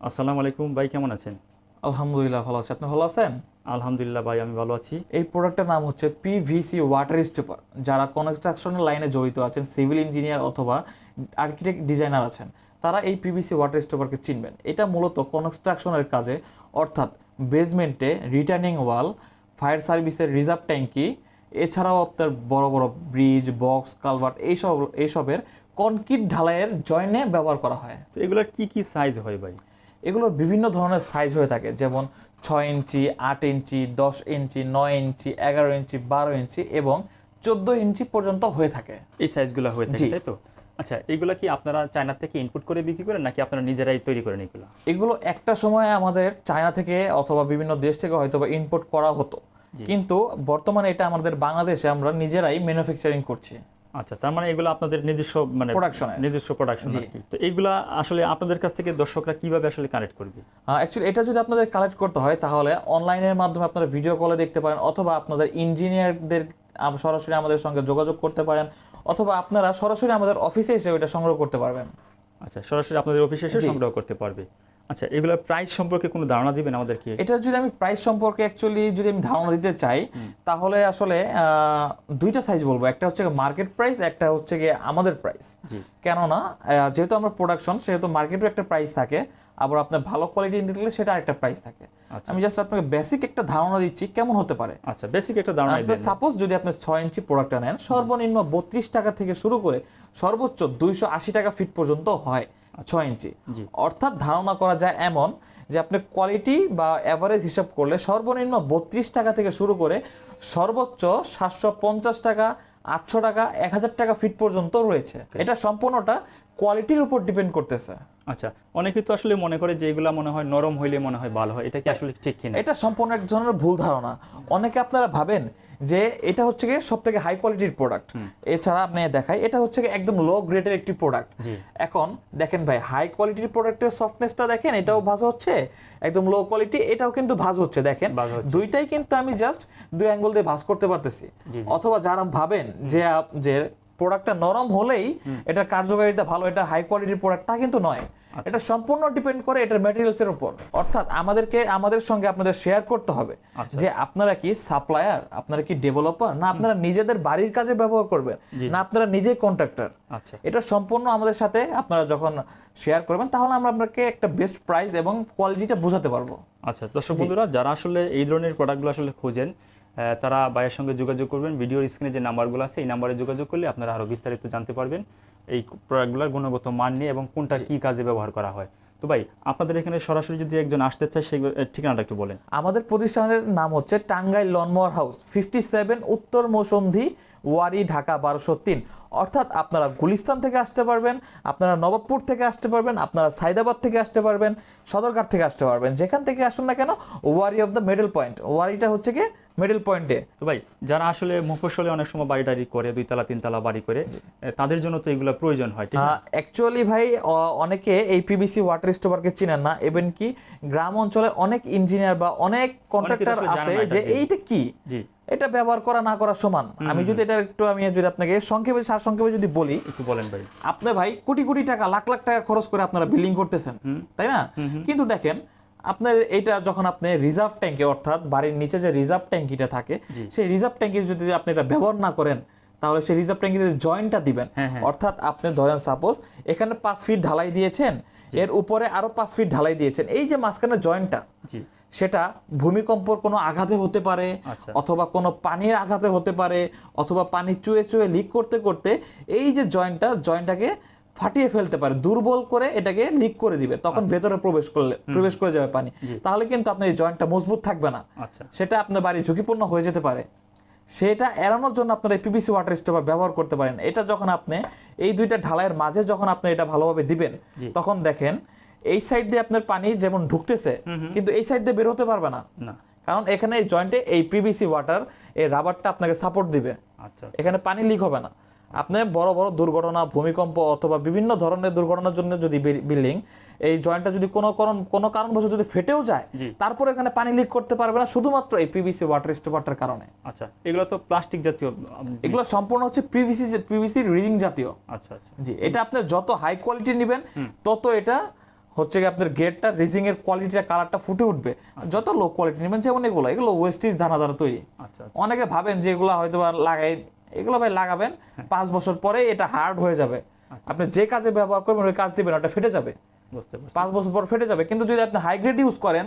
আসসালামু আলাইকুম ভাই কেমন আছেন? আলহামদুলিল্লাহ ভালো আছে। আপনি ভালো আছেন? আলহামদুলিল্লাহ ভাই আমি ভালো আছি। এই প্রোডাক্টের নাম হচ্ছে পিভিসি ওয়াটার স্টোপার যারা কনস্ট্রাকশনের লাইনে জড়িত আছেন সিভিল ইঞ্জিনিয়ার অথবা আর্কিটেক্ট ডিজাইনার আছেন তারা এই পিভিসি ওয়াটার স্টোপারকে চিনবেন। এটা মূলত কনস্ট্রাকশনের কাজে অর্থাৎ বেসমেন্টে রিটার্নিং ওয়াল ফায়ার সার্ভিসের রিজার্ভ ট্যাঙ্কি এছাড়াও আপনার বড় বড় ব্রিজ বক্স কালভার্ট এইসব এইসবের কনক্রিট ঢালাইয়ের জয়েনে ব্যবহার করা হয়। তো এগুলোর কি কি সাইজ হয় ভাই? এগুলোর বিভিন্ন ধরনের সাইজ হয়ে থাকে। যেমন ছয় ইঞ্চি আট ইঞ্চি দশ ইঞ্চি নয় ইঞ্চি এগারো ইঞ্চি বারো ইঞ্চি এবং চোদ্দ ইঞ্চি পর্যন্ত হয়ে থাকে। এই সাইজগুলো হয়ে থাকে তাই তো? আচ্ছা এগুলো কি আপনারা চায়না থেকে ইনপুট করে বিক্রি করেন নাকি আপনারা নিজেরাই তৈরি করেন এগুলো? এগুলো একটা সময় আমাদের চায়না থেকে অথবা বিভিন্ন দেশ থেকে হয়তো বা ইনপুট করা হতো। কিন্তু বর্তমানে এটা আমাদের বাংলাদেশে আমরা নিজেরাই ম্যানুফ্যাকচারিং করছি। আচ্ছা তার মানে এগুলো আপনাদের নিজস্ব মানে এর। নিজস্ব প্রোডাকশন জি। আর কি তো এইগুলা আসলে আপনাদের কাছ থেকে দর্শকরা কীভাবে আসলে কানেক্ট করবে? অ্যাকচুয়ালি এটা যদি আপনাদের কালেক্ট করতে হয় তাহলে অনলাইনের মাধ্যমে আপনারা ভিডিও কলে দেখতে পারেন অথবা আপনাদের ইঞ্জিনিয়ারদের সরাসরি আমাদের সঙ্গে যোগাযোগ করতে পারেন অথবা আপনারা সরাসরি আমাদের অফিসে এসে ওইটা সংগ্রহ করতে পারবেন। আচ্ছা সরাসরি আপনাদের অফিসে এসে সংগ্রহ করতে পারবে। আচ্ছা এগুলোর প্রাইস সম্পর্কে কোনো ধারণা দিবেন আমাদেরকে এটা যদি আমি প্রাইস সম্পর্কে অ্যাকচুয়ালি যদি আমি ধারণা দিতে চাই তাহলে আসলে দুইটা সাইজ বলব। একটা হচ্ছে মার্কেট প্রাইস একটা হচ্ছে গিয়ে আমাদের প্রাইস কেননা যেহেতু আমরা প্রোডাকশন সেহেতু মার্কেটও একটা প্রাইস থাকে আবার আপনার ভালো কোয়ালিটি নিতে গেলে সেটা একটা প্রাইস থাকে। আচ্ছা। আমি জাস্ট আপনাকে বেসিক একটা ধারণা দিচ্ছি কেমন হতে পারে? আচ্ছা বেসিক একটা ধারণা আপনার দেন সাপোজ যদি আপনি ছয় ইঞ্চি প্রোডাক্টটা নেন সর্বনিম্ন বত্রিশ টাকা থেকে শুরু করে সর্বোচ্চ দুইশো আশি টাকা ফিট পর্যন্ত হয়। ছয় ইঞ্চি। অর্থাৎ ধারণা করা যায় এমন যে আপনি কোয়ালিটি বা অ্যাভারেজ হিসাব করলে সর্বনিম্ন বত্রিশ টাকা থেকে শুরু করে সর্বোচ্চ সাতশো পঞ্চাশ টাকা আটশো টাকা এক হাজার টাকা ফিট পর্যন্ত রয়েছে। এটা সম্পূর্ণটা কোয়ালিটির উপর ডিপেন্ড করতেছে। আচ্ছা অনেকে তো আসলে মনে করে যে এগুলা মনে হয় নরম হইলে মনে হয় ভালো হয়। এটা কি আসলে ঠিক কিনা? এটা সম্পূর্ণ এক ধরনের ভুল ধারণা। অনেকে আপনারা ভাবেন যে এটা হচ্ছে গিয়ে সব থেকে হাই কোয়ালিটির প্রোডাক্ট এছাড়া আপনি দেখাই এটা হচ্ছে একদম লো গ্রেডের একটি প্রোডাক্ট এখন দেখেন ভাই হাই কোয়ালিটির প্রোডাক্টের সফটনেসটা দেখেন এটাও ভাজ হচ্ছে একদম লো কোয়ালিটি এটাও কিন্তু ভাজ হচ্ছে দেখেন। দুইটাই কিন্তু আমি জাস্ট দুই অ্যাঙ্গেল দিয়ে ভাজ করতে পারতেছি। অথবা যারা ভাবেন যে আপ- যে প্রোডাক্টটা নরম হলেই এটার কার্যকারিতা ভালো এটা হাই কোয়ালিটির প্রোডাক্ট তা কিন্তু নয়। আচ্ছা। এটা সম্পূর্ণ ডিপেন্ড করে এটার ম্যাটেরিয়ালস এর উপর। অর্থাৎ আমাদেরকে আমাদের সঙ্গে আপনাদের শেয়ার করতে হবে আচ্ছা। যে আপনারা কি সাপ্লায়ার আপনারা কি ডেভেলপার না আপনারা নিজেদের বাড়ির কাজে ব্যবহার করবেন না আপনারা নিজেই কন্ট্রাক্টর আচ্ছা। এটা সম্পূর্ণ আমাদের সাথে আপনারা যখন শেয়ার করবেন তাহলে আমরা আপনাকে একটা বেস্ট প্রাইস এবং কোয়ালিটিটা বোঝাতে পারব। আচ্ছা দর্শক বন্ধুরা যারা আসলে এই ধরনের প্রোডাক্টগুলো আসলে খোঁজেন তারা ভাইয়ের সঙ্গে যোগাযোগ করবেন। ভিডিওর স্ক্রিনে যে নাম্বারগুলো আছে এই নাম্বারে যোগাযোগ করলে আপনারা আরও বিস্তারিত জানতে পারবেন এই প্রোডাক্টগুলোর গুণগত মান নিয়ে এবং কোনটা কি কাজে ব্যবহার করা হয়। তো ভাই আপনাদের এখানে সরাসরি যদি একজন আসতে চায় সেই ঠিকানাটা একটু বলেন। আমাদের প্রতিষ্ঠানের নাম হচ্ছে Tangail lawnmower house fifty seven উত্তর মৌসুমধি ওয়ারি ঢাকা বারোশো তিন। অর্থাৎ আপনারা গুলিস্তান থেকে আসতে পারবেন আপনারা নবাবপুর থেকে আসতে পারবেন আপনারা সাইদাবাদ থেকে আসতে পারবেন সদরঘাট থেকে আসতে পারবেন। যেখান থেকে আসুন না কেন Wari of the middle point ওয়ারিটা হচ্ছে কি মিডল পয়েন্টে তো ভাই যারা আসলে মফস্বলে অনেক সময় বাড়ি টাড়ি করে দুইতলা তিনতলা বাড়ি করে তাদের জন্য তো এগুলো প্রয়োজন হয় অ্যাকচুয়ালি ভাই অনেকে এই পিবিসি ওয়াটার স্টোভারকে চিনেন না। ইভেন কি গ্রাম অঞ্চলে অনেক ইঞ্জিনিয়ার বা অনেক কন্ট্রাক্টর আছে যে এইটা কি? জি। এটা ব্যবহার করা না করা সমান। আমি যদি এটা একটু আমি যদি আপনাকে সংক্ষেপে সার সংক্ষেপে যদি বলি একটু বলেন ভাই। আপনি ভাই কোটি কোটি টাকা লাখ লাখ টাকা খরচ করে আপনারা বিল্ডিং করতেছেন তাই না? কিন্তু দেখেন আপনার এটা যখন আপনি রিজার্ভ ট্যাঙ্কে অর্থাৎ বাড়ির নিচে যে রিজার্ভ ট্যাঙ্কিটা থাকে সেই রিজার্ভ ট্যাঙ্কি যদি আপনি এটা ব্যবহার না করেন তাহলে সেই রিজার্ভ ট্যাঙ্কিতে জয়েন্টটা দিবেন হ্যাঁ, হ্যাঁ। অর্থাৎ আপনি ধরেন সাপোজ এখানে পাঁচ ফিট ঢালাই দিয়েছেন এর উপরে আরও পাঁচ ফিট ঢালাই দিয়েছেন এই যে মাঝখানে জয়েন্টটা সেটা ভূমিকম্পর কোনো আঘাতে হতে পারে আচ্ছা। অথবা কোনো পানির আঘাতে হতে পারে অথবা পানি চুয়ে চুয়ে লিক করতে করতে এই যে জয়েন্টটা জয়েন্টটাকে ফাটিয়ে ফেলতে পারে দুর্বল করে এটাকে লিক করে দিবে। তখন আচ্ছা। ভেতরে প্রবেশ করলে প্রবেশ করে যাবে পানি। তাহলে কিন্তু আপনার এই জয়েন্টটা মজবুত থাকবে না। আচ্ছা। সেটা আপনার বাড়ি ঝুঁকিপূর্ণ হয়ে যেতে পারে। সেটা এড়ানোর জন্য আপনারা এই পিভিসি ওয়াটার স্টোভার ব্যবহার করতে পারেন। এটা যখন আপনি এই দুইটা ঢালাইয়ের মাঝে যখন আপনি এটা ভালোভাবে দিবেন তখন দেখেন এই সাইড দিয়ে আপনার পানি যেমন ঢুকতেছে কিন্তু এই সাইড দিয়ে বের হতে পারবে না। কারণ এখানে এই জয়েন্টে এই পিভিসি ওয়াটার এই রাবারটা আপনাকে সাপোর্ট দিবে। আচ্ছা। এখানে পানি লিক হবে না। আপনি বড় বড় দুর্ঘটনা ভূমিকম্প অথবা বিভিন্ন ধরনের দুর্ঘটনার জন্য যদি বিল্ডিং এই জয়েন্টটা যদি কোনো কারণ কোনো কারণবশত যদি ফেটেও যায় তারপরে এখানে পানি লিক করতে পারবে না শুধুমাত্র এই পিভিসি ওয়াটার স্টোভারটার কারণে। আচ্ছা এগুলো তো প্লাস্টিক জাতীয় এগুলো সম্পূর্ণ হচ্ছে পিভিসি পিভিসি রিজিং জাতীয়। আচ্ছা আচ্ছা। জি এটা আপনি যত হাই কোয়ালিটি নেবেন তত এটা হচ্ছে কি আপনার গেটটা রেজিং এর কোয়ালিটিটা কালারটা ফুটে উঠবে। যত লো কোয়ালিটি নেবেন যেমন এগুলো এগুলো ওয়েস্টিজ দানা দ্বারা তৈরি। আচ্ছা আচ্ছা। অনেকে ভাবেন যে এগুলো হয়তো বা লাগাই এগুলো ভাই লাগাবেন হ্যাঁ। পাঁচ বছর পরে এটা হার্ড হয়ে যাবে আচ্ছা। আপনি যে কাজে ব্যবহার করবেন ওই কাজ দিবেন ওটা ফেটে যাবে পাঁচ বছর পর ফেটে যাবে কিন্তু যদি আপনি হাই গ্রেড ইউজ করেন।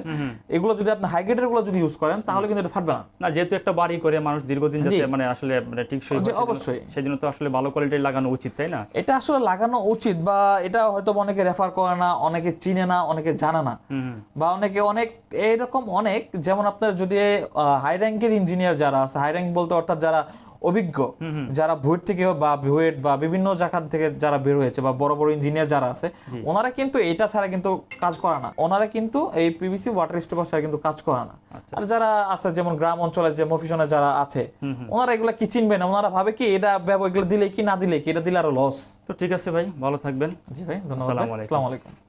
এগুলো যদি আপনি হাই গ্রেডেরগুলো যদি ইউজ করেন তাহলে কিন্তু এটা ফাটবে না না যেহেতু একটা বাড়ি করে মানুষ দীর্ঘদিন যাতে মানে আসলে মানে টিকসই অবশ্যই। সেজন্য তো আসলে ভালো কোয়ালিটির লাগানো উচিত তাই না এটা আসলে লাগানো উচিত বা এটা হয়তো অনেকে রেফার করে না অনেকে চিনে না অনেকে জানে না। বা অনেকে অনেক এইরকম অনেক যেমন আপনার যদি হাই র্যাঙ্কের ইঞ্জিনিয়ার যারা আছে হাই র্যাঙ্ক বলতে অর্থাৎ যারা অভিজ্ঞ যারা ভুয়েট থেকে বা ভুয়েট বা বিভিন্ন জায়গা থেকে যারা বের হয়েছে বা বড় বড় ইঞ্জিনিয়ার যারা আছে ওনারা কিন্তু এটা ছাড়া কিন্তু কাজ করে না। ওনারা কিন্তু এই পিভিসি ওয়াটার স্টোপার ছাড়া কিন্তু কাজ করে না। আচ্ছা। আর যারা আছে যেমন গ্রাম অঞ্চলে যে মফিসনে যারা আছে ওনারা এগুলা কি চিনবে না? ওনারা ভাবে কি এটা ব্যবহার এগুলো দিলে কি না দিলে কি? এটা দিলে আরও লস তো ঠিক আছে ভাই ভালো থাকবেন। জি ভাই ধন্যবাদ আসসালামু আলাইকুম।